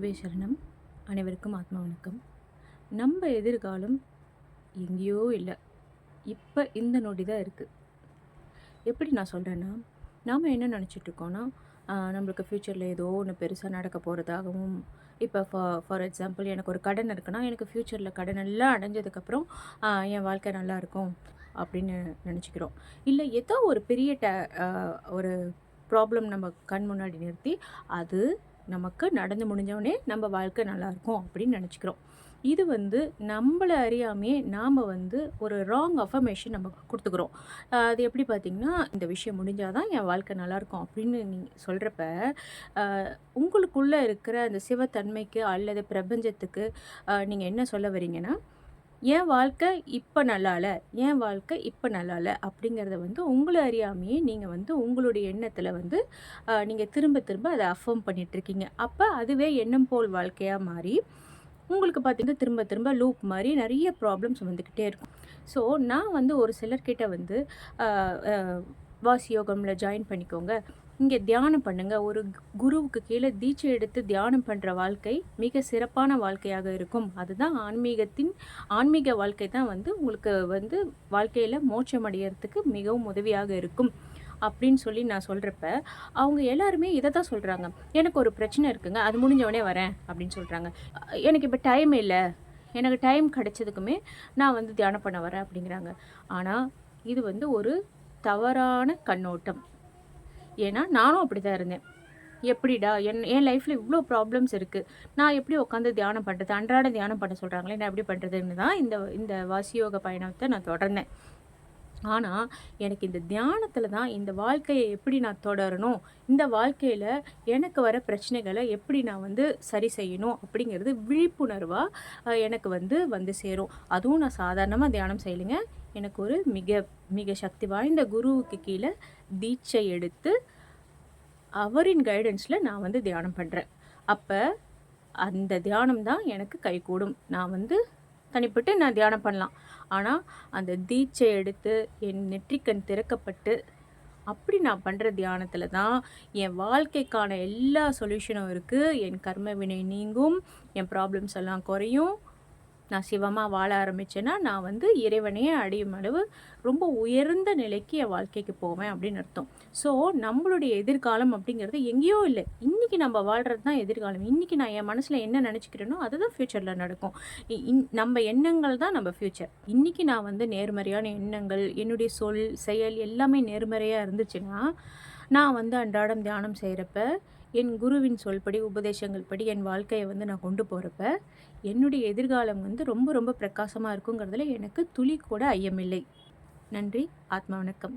குருவே சரணம். அனைவருக்கும் ஆத்மா வணக்கம். நம்ம எதிர்காலம் எங்கேயோ இல்லை. இப்போ இந்த நொடி தான் இருக்குது எப்படி நான் சொல்கிறேன்னா நாம் என்ன நினச்சிட்ருக்கோன்னா நம்மளுக்கு ஃப்யூச்சரில் ஏதோ ஒன்று பெருசாக நடக்க போகிறதாகவும் இப்போ ஃபார் ஃபார் எக்ஸாம்பிள் எனக்கு ஒரு கடன் இருக்குன்னா எனக்கு ஃப்யூச்சரில் கடன் எல்லாம் அடைஞ்சதுக்கப்புறம் என் வாழ்க்கை நல்லா இருக்கும் அப்படின்னு நினச்சிக்கிறோம். இல்லை ஏதோ ஒரு பெரிய ட ஒரு ப்ராப்ளம் நம்ம கண் முன்னாடி நிறுத்தி அது நமக்கு நடந்து முடிஞ்சவொடனே நம்ம வாழ்க்கை நல்லாயிருக்கும் அப்படின்னு நினச்சிக்கிறோம். இது வந்து நம்மளை அறியாமையே நாம் வந்து ஒரு ராங் அஃபர்மேஷன் நம்ம கொடுத்துக்கிறோம். அது எப்படி பார்த்திங்கன்னா இந்த விஷயம் முடிஞ்சால் தான் என் வாழ்க்கை நல்லாயிருக்கும் அப்படின்னு நீங்கள் சொல்கிறப்ப உங்களுக்குள்ளே இருக்கிற அந்த சிவத்தன்மைக்கு அல்லது பிரபஞ்சத்துக்கு நீங்கள் என்ன சொல்ல வரீங்கன்னா என் வாழ்க்கை இப்போ நல்லா இல்லை என் வாழ்க்கை இப்போ நல்லா இல்லை அப்படிங்கிறத வந்து உங்களை அறியாமையே நீங்கள் வந்து உங்களுடைய எண்ணத்தில் வந்து நீங்கள் திரும்ப திரும்ப அதை அஃபர்ம் பண்ணிகிட்ருக்கீங்க அப்போ அதுவே எண்ணம் போல் வாழ்க்கையாக மாறி உங்களுக்கு பார்த்திங்கன்னா திரும்ப திரும்ப லூப் மாதிரி நிறைய ப்ராப்ளம்ஸ் வந்துக்கிட்டே இருக்கும். ஸோ நான் வந்து ஒரு சிலர்கிட்ட வந்து வாசி யோகமில் ஜாயின் பண்ணிக்கோங்க. இங்கே தியானம் பண்ணுங்கள் ஒரு குருவுக்கு கீழே தீட்சை எடுத்து தியானம் பண்ணுற வாழ்க்கை மிக சிறப்பான வாழ்க்கையாக இருக்கும். அதுதான் ஆன்மீகத்தின் ஆன்மீக வாழ்க்கை தான் வந்து உங்களுக்கு வந்து வாழ்க்கையில் மோட்சம் அடையிறதுக்கு மிகவும் உதவியாக இருக்கும். அப்படின்னு சொல்லி நான் சொல்கிறப்ப அவங்க எல்லாருமே இதை தான் சொல்கிறாங்க எனக்கு ஒரு பிரச்சனை இருக்குங்க. அது முடிஞ்சவொடனே வரேன் அப்படின்னு சொல்கிறாங்க எனக்கு இப்போ டைம் இல்லை. எனக்கு டைம் கிடைச்சதுக்குமே நான் வந்து தியானம் பண்ண வரேன் அப்படிங்கிறாங்க. ஆனால் இது வந்து ஒரு தவறான கண்ணோட்டம். ஏன்னா நானும் அப்படி தான் இருந்தேன். எப்படிடா? என் என் லைஃப்பில் இவ்வளோ ப்ராப்ளம்ஸ் இருக்குது நான் எப்படி உட்காந்து தியானம் பண்ணுறது அன்றாட தியானம் பண்ண சொல்கிறாங்களே நான் எப்படி பண்ணுறதுன்னு தான் இந்த இந்த வாசியோக பயணத்தை நான் தொடர்ந்தேன். ஆனால் எனக்கு இந்த தியானத்தில் தான் இந்த வாழ்க்கையை எப்படி நான் தொடரணும்? இந்த வாழ்க்கையில் எனக்கு வர பிரச்சனைகளை எப்படி நான் வந்து சரி செய்யணும்? அப்படிங்கிறது விழிப்புணர்வாக எனக்கு வந்து வந்து சேரும். அதுவும் நான் சாதாரணமாக தியானம் செய்யலைங்க. எனக்கு ஒரு மிக மிக சக்தி வாய்ந்த குருவுக்கு கீழே தீட்சை எடுத்து அவரின் கைடன்ஸில் நான் வந்து தியானம் பண்ணுறேன் அப்போ அந்த தியானம் தான் எனக்கு கைகூடும். நான் வந்து தனிப்பட்டு நான் தியானம் பண்ணலாம். ஆனால் அந்த தீட்சை எடுத்து என் நெற்றிக்கண் திறக்கப்பட்டு அப்படி நான் பண்ணுற தியானத்தில் தான் என் வாழ்க்கைக்கான எல்லா சொல்யூஷனும் இருக்குது என் கர்ம வினை நீங்கும் என் ப்ராப்ளம்ஸ் எல்லாம் குறையும். நான் சிவமாக வாழ ஆரம்பித்தேன்னா நான் வந்து இறைவனையே அடையும் அளவு ரொம்ப உயர்ந்த நிலைக்கு என் வாழ்க்கைக்கு போவேன் அப்படின்னு அர்த்தம். ஸோ நம்மளுடைய எதிர்காலம் அப்படிங்கிறது எங்கேயோ இல்லை. இன்றைக்கி நம்ம வாழ்கிறது தான் எதிர்காலம். இன்றைக்கி நான் என் மனசில் என்ன நினச்சிக்கிறேனோ அதுதான் ஃப்யூச்சரில் நடக்கும். நம்ம எண்ணங்கள் தான் நம்ம ஃப்யூச்சர் இன்றைக்கி நான் வந்து நேர்மறையான எண்ணங்கள் என்னுடைய சொல் செயல் எல்லாமே நேர்மறையாக இருந்துச்சுன்னா நான் வந்து அன்றாடம் தியானம் செய்கிறப்ப என் குருவின் சொல்படி உபதேசங்கள் படி என் வாழ்க்கையை வந்து நான் கொண்டு போகிறப்ப என்னுடைய எதிர்காலம் வந்து ரொம்ப ரொம்ப பிரகாசமாக இருக்குங்கிறதுல எனக்கு துளி கூட ஐயமில்லை. நன்றி. ஆத்மா வணக்கம்.